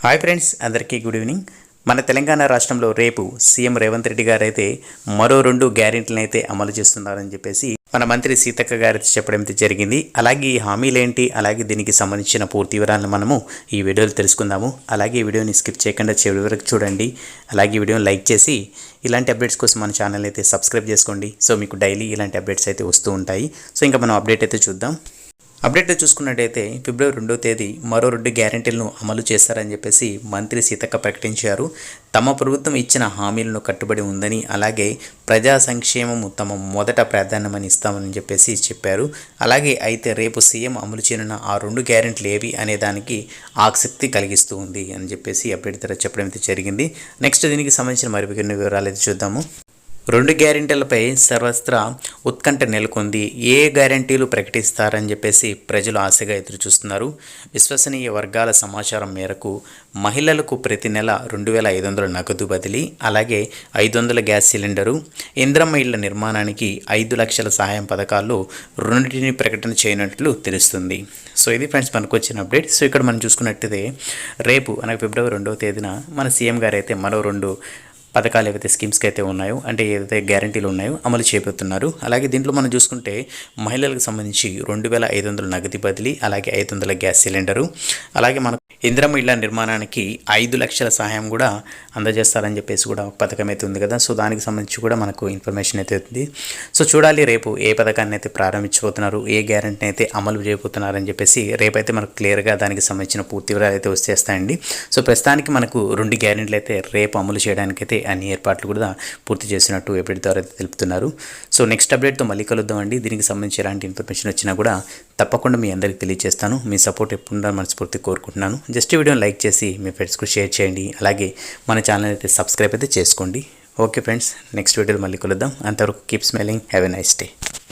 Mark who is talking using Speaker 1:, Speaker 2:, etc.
Speaker 1: Hi friends అందరికీ good evening. మన తెలంగాణ రాష్ట్రంలో రేపు సీఎం రేవంత్ రెడ్డి గారు అయితే మరో రెండు గ్యారెంటీలను అయితే అమలు చేస్తున్నారని చెప్పేసి మన మంత్రి సీతక్క గారి చెప్పడం అయితే జరిగింది. అలాగే ఈ హామీలేంటి? అలాగే దీనికి సంబంధించిన పూర్తి వివరాలను మనము ఈ వీడియోలో తెలుసుకుందాము. అలాగే ఈ వీడియోని స్కిప్ చేయకుండా చివరి వరకు చూడండి. అలాగే వీడియోని లైక్ చేసి ఇలాంటి అప్డేట్స్ కోసం మన ఛానల్ అయితే సబ్స్క్రైబ్ చేసుకోండి. సో మీకు డైలీ ఇలాంటి అప్డేట్స్ అయితే వస్తూ ఉంటాయి. సో ఇంకా మనం అప్డేట్ అయితే చూద్దాం. అప్డేట్ చూసుకున్నట్టయితే ఫిబ్రవరి రెండో తేదీ మరో రెండు గ్యారెంటీలను అమలు చేస్తారని చెప్పేసి మంత్రి సీతక్క ప్రకటించారు. తమ ప్రభుత్వం ఇచ్చిన హామీలను కట్టుబడి ఉందని అలాగే ప్రజా సంక్షేమము తమ మొదట ప్రాధాన్యమని ఇస్తామని చెప్పేసి చెప్పారు. అలాగే అయితే రేపు సీఎం అమలు చేయనున్న ఆ రెండు గ్యారెంటీలు ఏవి అనే దానికి ఆసక్తి కలిగిస్తూ ఉంది అని చెప్పేసి అప్డేట్ ద్వారా చెప్పడం అయితే జరిగింది. నెక్స్ట్ దీనికి సంబంధించిన మరికొన్ని వివరాలు అయితే చూద్దాము. రెండు గ్యారెంటీలపై సర్వత్రా ఉత్కంఠ నెలకొంది. ఏ గ్యారెంటీలు ప్రకటిస్తారని చెప్పేసి ప్రజలు ఆశగా ఎదురుచూస్తున్నారు. విశ్వసనీయ వర్గాల సమాచారం మేరకు మహిళలకు ప్రతి నెల రెండు వేల ఐదు వందల నగదు బదిలీ అలాగే ఐదు వందల గ్యాస్ సిలిండరు ఇంద్రమ్మ ఇళ్ళ నిర్మాణానికి ఐదు లక్షల సహాయం పథకాల్లో రెండింటిని ప్రకటన చేయనట్లు తెలుస్తుంది. సో ఇది ఫ్రెండ్స్ మనకు వచ్చిన అప్డేట్. సో ఇక్కడ మనం చూసుకున్నట్టయితే రేపు అనగా ఫిబ్రవరి రెండవ తేదీన మన సీఎం గారు అయితే మరో రెండు పథకాలు ఏవైతే స్కీమ్స్కి అయితే ఉన్నాయో అంటే ఏదైతే గ్యారంటీలు ఉన్నాయో అమలు చేపడుతున్నారు. అలాగే దీంట్లో మనం చూసుకుంటే మహిళలకు సంబంధించి రెండు వేల ఐదు వందల నగదు బదిలీ అలాగే ఐదు వందల గ్యాస్ సిలిండరు అలాగే మనకు ఇంద్రమ ఇళ్ళ నిర్మాణానికి ఐదు లక్షల సహాయం కూడా అందజేస్తారని చెప్పేసి కూడా ఒక పథకం అయితే ఉంది కదా. సో దానికి సంబంధించి కూడా మనకు ఇన్ఫర్మేషన్ అయితే ఉంది. సో చూడాలి రేపు ఏ పథకాన్ని అయితే ప్రారంభించబోతున్నారు ఏ గ్యారంటీని అయితే అమలు చేయబోతున్నారని చెప్పేసి రేపైతే మనకు క్లియర్గా దానికి సంబంధించిన పూర్తి వివరాలు అయితే వచ్చేస్తాయండి. సో ప్రస్తుతానికి మనకు రెండు గ్యారెంటీలు అయితే రేపు అమలు చేయడానికైతే అన్ని ఏర్పాట్లు కూడా పూర్తి చేసినట్టు ఎప్పటి ద్వారా అయితే తెలుపుతున్నారు. సో నెక్స్ట్ అప్డేట్తో మళ్ళీ కలుద్దామండి దీనికి సంబంధించి ఎలాంటి ఇన్ఫర్మేషన్ వచ్చినా కూడా తప్పకుండా మీ అందరికీ తెలియజేస్తాను. మీ సపోర్ట్ ఎప్పుడు మనస్ఫూర్తి కోరుకుంటున్నాను. జస్ట్ వీడియోని లైక్ చేసి మీ ఫ్రెండ్స్కు షేర్ చేయండి. అలాగే మన ఛానల్ అయితే సబ్స్క్రైబ్ అయితే చేసుకోండి. ఓకే ఫ్రెండ్స్ నెక్స్ట్ వీడియోలో మళ్ళీ కలుద్దాం. అంతవరకు keep smiling have a nice day